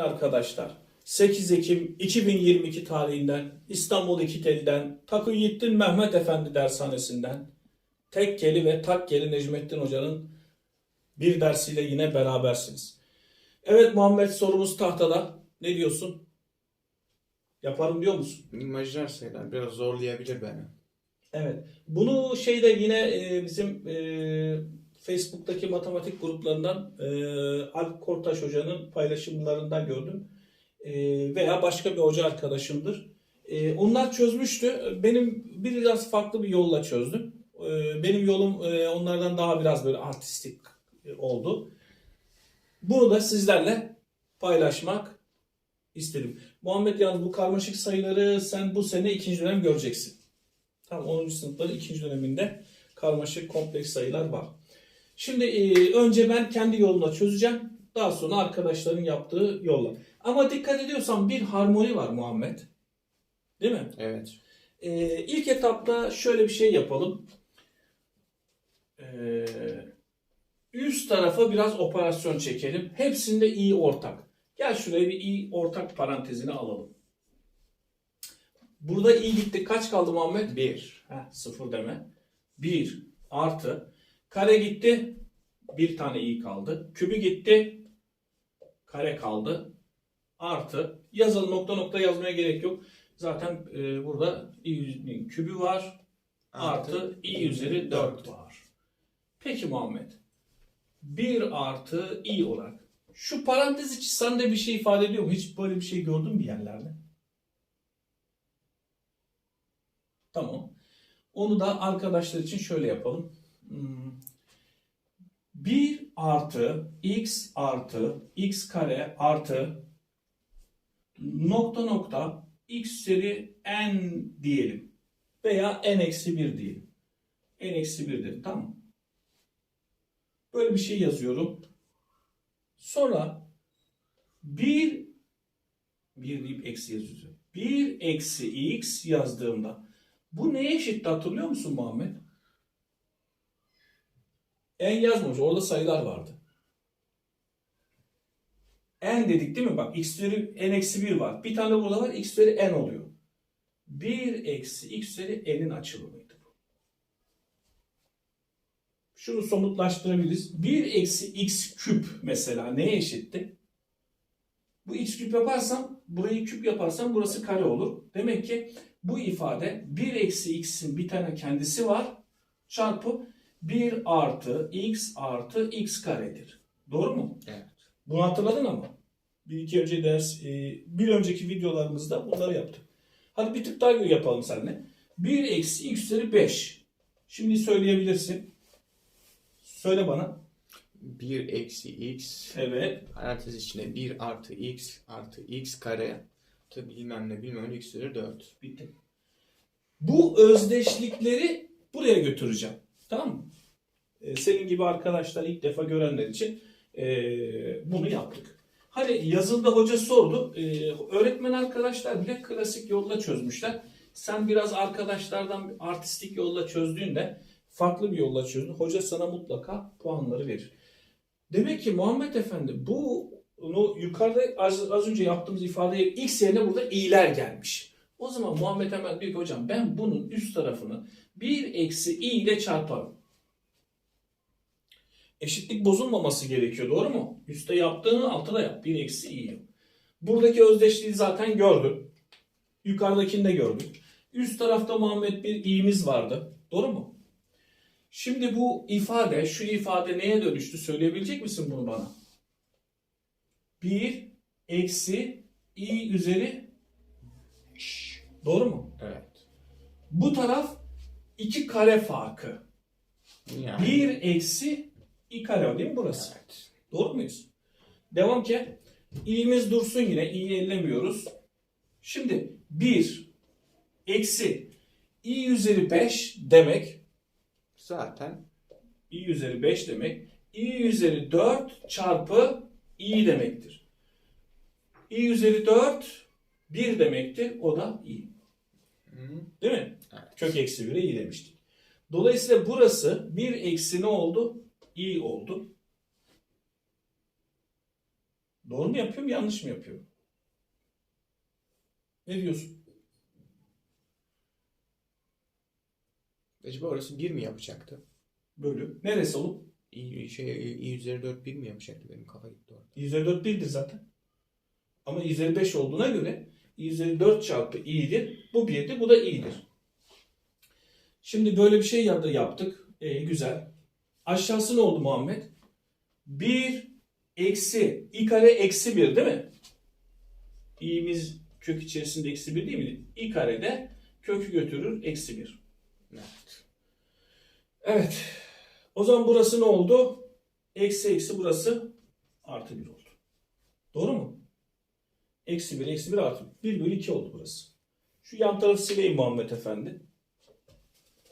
Arkadaşlar 8 Ekim 2022 tarihinden İstanbul İkiteli'den Takıyettin Mehmet Efendi Dershanesi'nden Tekkeli ve Takkeli Necmettin Hoca'nın bir dersiyle yine berabersiniz. Evet Muhammed sorumuz tahtada. Ne diyorsun? Yaparım diyor musun? İmajiner sayılar biraz zorlayabilir beni. Evet. Bunu şeyde yine e, bizim e, Facebook'taki matematik gruplarından e, Alp Kortaş Hoca'nın paylaşımlarından gördüm. E, veya başka bir hoca arkadaşımdır. E, onlar çözmüştü. Benim biraz farklı bir yolla çözdüm. E, benim yolum e, onlardan daha biraz böyle artistik oldu. Bunu da sizlerle paylaşmak istedim. Muhammed yalnız bu karmaşık sayıları sen bu sene ikinci dönem göreceksin. Tam 10. sınıfların ikinci döneminde karmaşık kompleks sayılar var. Şimdi e, önce ben kendi yolumla çözeceğim. Daha sonra arkadaşların yaptığı yolla. Ama dikkat ediyorsan bir harmoni var Muhammed. Değil mi? Evet. E, ilk etapta şöyle bir şey yapalım. E, üst tarafa biraz operasyon çekelim. Hepsinde i ortak. Gel şuraya bir i ortak parantezini alalım. Burada i gitti. Kaç kaldı Muhammed? 1. Heh, sıfır deme. 1 artı. Kare gitti. Bir tane i kaldı. Kübü gitti. Kare kaldı. Artı. Yazalım nokta nokta yazmaya gerek yok. Zaten e, burada i'nin kübü var. Artı i üzeri 4 var. Peki Muhammed. 1 artı i olarak. Şu parantez içi sende bir şey ifade ediyor mu? Hiç böyle bir şey gördün mü bir yerlerde? Tamam. Onu da arkadaşlar için şöyle yapalım. Hmm. 1 artı x artı x kare artı nokta nokta x üzeri n diyelim. Veya n eksi 1 diyelim. n eksi 1 dedim. Tamam. Böyle bir şey yazıyorum. Sonra 1 1 deyip eksi yazıyorum. 1 eksi x yazdığımda bu neye eşitti hatırlıyor musun Muhammed? En yazmamış. Orada sayılar vardı. n dedik değil mi? Bak x üzeri n eksi 1 var. Bir tane burada var. x üzeri n oluyor. 1 eksi x üzeri n'in açılımıydı bu. Şunu somutlaştırabiliriz. 1 eksi x küp mesela neye eşitti? Bu x küp yaparsam burayı küp yaparsam burası kare olur. Demek ki bu ifade 1 eksi x'in bir tane kendisi var çarpı 1 artı x artı x karedir. Doğru mu? Evet. Bunu hatırladın ama. Bir iki önce ders, e, bir önceki videolarımızda bunları yaptık. Hadi bir tık daha yapalım seninle. 1 eksi x üzeri 5. Şimdi söyleyebilirsin. Söyle bana. 1 eksi x Evet. parantez içinde 1 artı x artı x kare tabi bilmem ne bilmem ne x üzeri 4. Bitti. Bu özdeşlikleri buraya götüreceğim. Tamam mı? Ee, senin gibi arkadaşlar ilk defa görenler için ee, bunu yaptık. Hani yazılda hoca sordu. Ee, öğretmen arkadaşlar bile klasik yolla çözmüşler. Sen biraz arkadaşlardan artistik yolla çözdüğünde farklı bir yolla çözdün. Hoca sana mutlaka puanları verir. Demek ki Muhammed Efendi bu bunu yukarıda az, az önce yaptığımız ifadeye x yerine burada i'ler gelmiş. O zaman Muhammed hemen diyor ki hocam ben bunun üst tarafını 1 eksi i ile çarparım. Eşitlik bozulmaması gerekiyor doğru mu? Üste yaptığını altta da yap. 1 eksi i yap. Buradaki özdeşliği zaten gördün. Yukarıdakini de gördük. Üst tarafta Muhammed bir i'miz vardı. Doğru mu? Şimdi bu ifade, şu ifade neye dönüştü? Söyleyebilecek misin bunu bana? 1 eksi i üzeri Doğru mu? Evet. Bu taraf 2 kare farkı. Yani. 1 eksi i kare değil mi burası? Evet. Doğru muyuz? Devam ki. i'miz dursun yine. i'yi ellemiyoruz. Şimdi 1 eksi i üzeri 5 demek Zaten i üzeri 5 demek i üzeri 4 çarpı i demektir. i üzeri 4 1 demektir. O da i. Değil mi? evet. Kök eksi 1'e i demiştik. Dolayısıyla burası 1 eksi ne oldu? i oldu. Doğru mu yapıyorum yanlış mı yapıyorum? Ne diyorsun? Acaba orası 1 mi yapacaktı? Bölü. Neresi oğlum? i, şey, i üzeri 4 1 mi yapacaktı? Benim kafa gitti orada. i üzeri 4 1'dir zaten. Ama i üzeri 5 olduğuna göre i üzeri 4 çarpı i'dir. Bu 1'dir, bu da i'dir. Şimdi böyle bir şey yap- yaptık. E, güzel. Aşağısı ne oldu Muhammed? 1 eksi i kare eksi 1 değil mi? i'miz kök içerisinde eksi 1 değil mi? i kare de kökü götürür eksi 1. Evet. Evet. O zaman burası ne oldu? Eksi eksi burası artı 1 oldu. Doğru mu? Eksi 1, eksi 1 artı 1. 1 bölü 2 oldu burası. Şu yan tarafı sileyim Muhammed Efendi.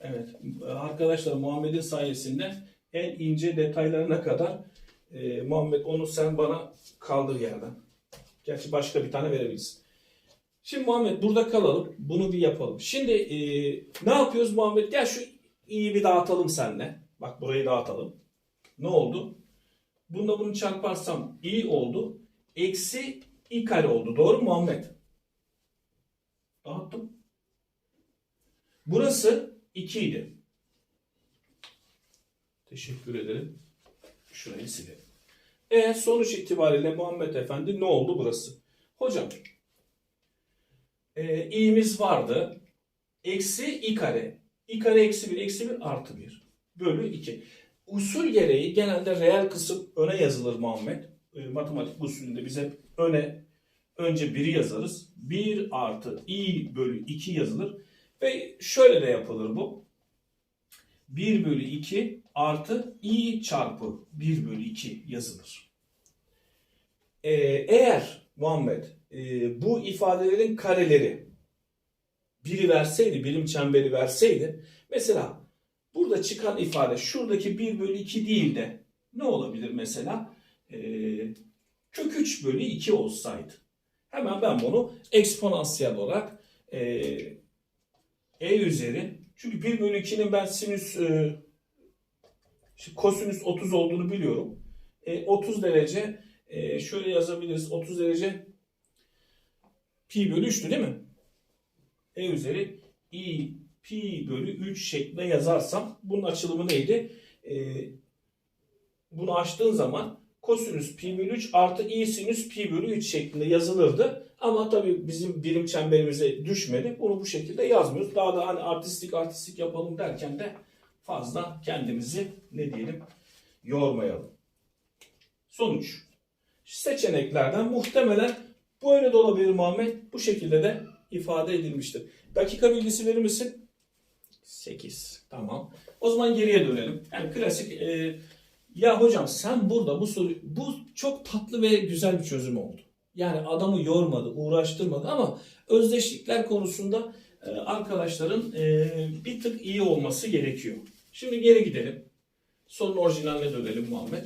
Evet. Arkadaşlar Muhammed'in sayesinde en ince detaylarına kadar e, Muhammed onu sen bana kaldır yerden. Gerçi başka bir tane verebilirsin. Şimdi Muhammed burada kalalım. Bunu bir yapalım. Şimdi e, ne yapıyoruz Muhammed? Gel şu iyi bir dağıtalım seninle. Bak burayı dağıtalım. Ne oldu? Bununla bunu çarparsam i oldu. Eksi i kare oldu. Doğru mu Muhammed? Dağıttım. Burası 2 idi. Teşekkür ederim. Şurayı silelim. E sonuç itibariyle Muhammed Efendi ne oldu burası? Hocam e, i'miz vardı. Eksi i kare. i kare eksi 1 eksi 1 artı 1 bölü 2. Usul gereği genelde reel kısım öne yazılır Muhammed. E, matematik usulünde biz hep öne önce 1'i yazarız. 1 artı i bölü 2 yazılır. Ve şöyle de yapılır bu. 1 bölü 2 artı i çarpı 1 bölü 2 yazılır. Ee, eğer Muhammed e, bu ifadelerin kareleri biri verseydi, birim çemberi verseydi mesela burada çıkan ifade şuradaki 1 bölü 2 değil de ne olabilir mesela? Ee, kök 3 bölü 2 olsaydı. Hemen ben bunu eksponansiyel olarak e, e üzeri çünkü 1 bölü 2'nin ben sinüs e, kosinüs 30 olduğunu biliyorum. E, 30 derece e, şöyle yazabiliriz. 30 derece pi bölü 3'tü değil mi? E üzeri i pi bölü 3 şeklinde yazarsam bunun açılımı neydi? E, bunu açtığın zaman kosinüs pi bölü 3 artı i sinüs pi bölü 3 şeklinde yazılırdı. Ama tabii bizim birim çemberimize düşmedi. Bunu bu şekilde yazmıyoruz. Daha da hani artistik artistik yapalım derken de fazla kendimizi ne diyelim yormayalım. Sonuç. Seçeneklerden muhtemelen böyle de olabilir Muhammed. Bu şekilde de ifade edilmiştir. Dakika bilgisi verir misin? 8. Tamam. O zaman geriye dönelim. Yani klasik e, ya hocam sen burada bu soru bu çok tatlı ve güzel bir çözüm oldu. Yani adamı yormadı, uğraştırmadı ama özdeşlikler konusunda e, arkadaşların e, bir tık iyi olması gerekiyor. Şimdi geri gidelim. Sorunun orijinaline dönelim Muhammed.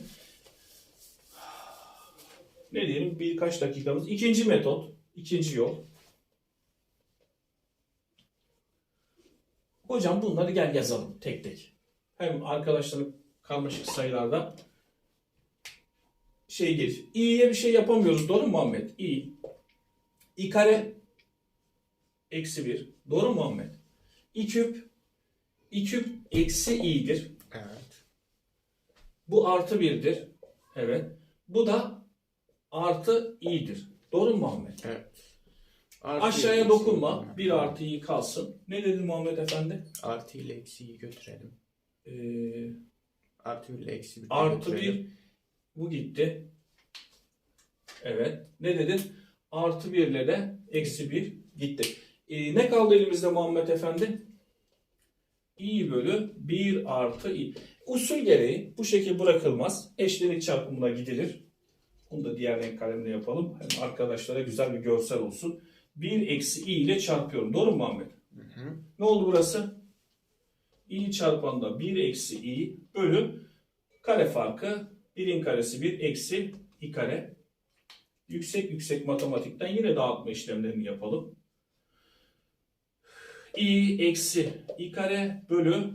Ne diyelim birkaç dakikamız. İkinci metot, ikinci yol. Hocam bunları gel yazalım tek tek. Hem arkadaşların karmaşık sayılarda şey gelir. i'ye bir şey yapamıyoruz. Doğru mu Muhammed? i. i kare eksi 1. Doğru mu Muhammed? i küp i küp eksi i'dir. Evet. Bu artı 1'dir. Evet. Bu da artı i'dir. Doğru mu Muhammed? Evet. Artı Aşağıya dokunma. eksiği- 1 artı i kalsın. Ne dedi Muhammed Efendi? Artı ile eksiği götürelim. Ee, Artı ile eksi bir de Artı götürelim. 1 bu gitti. Evet. Ne dedin? Artı 1 ile de eksi 1 gitti. Ee, ne kaldı elimizde Muhammed Efendi? i bölü 1 artı i. Usul gereği bu şekil bırakılmaz. Eşlenik çarpımına gidilir. Bunu da diğer renk kalemle yapalım. Hem arkadaşlara güzel bir görsel olsun. 1 eksi i ile çarpıyorum. Doğru mu Muhammed? Hı hı. Ne oldu burası? İ çarpanda 1 eksi i bölü kare farkı 1'in karesi 1 eksi i kare. Yüksek yüksek matematikten yine dağıtma işlemlerini yapalım. i eksi i kare bölü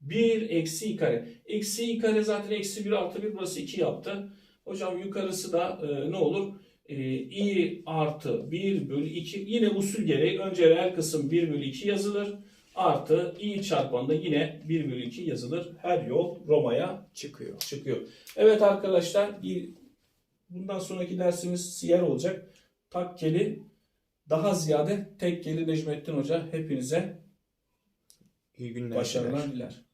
1 eksi i kare. Eksi i kare zaten eksi 1 artı 1 burası 2 yaptı. Hocam yukarısı da e, ne olur? E, i artı 1 bölü 2 yine usul gereği önce reel kısım 1 bölü 2 yazılır. Artı i çarpanı da yine 1 bölü 2 yazılır. Her yol Roma'ya Çıkıyor. çıkıyor. Evet arkadaşlar bir bundan sonraki dersimiz siyer olacak. Takkeli daha ziyade tekkeli Necmettin Hoca hepinize İyi günler. başarılar diler.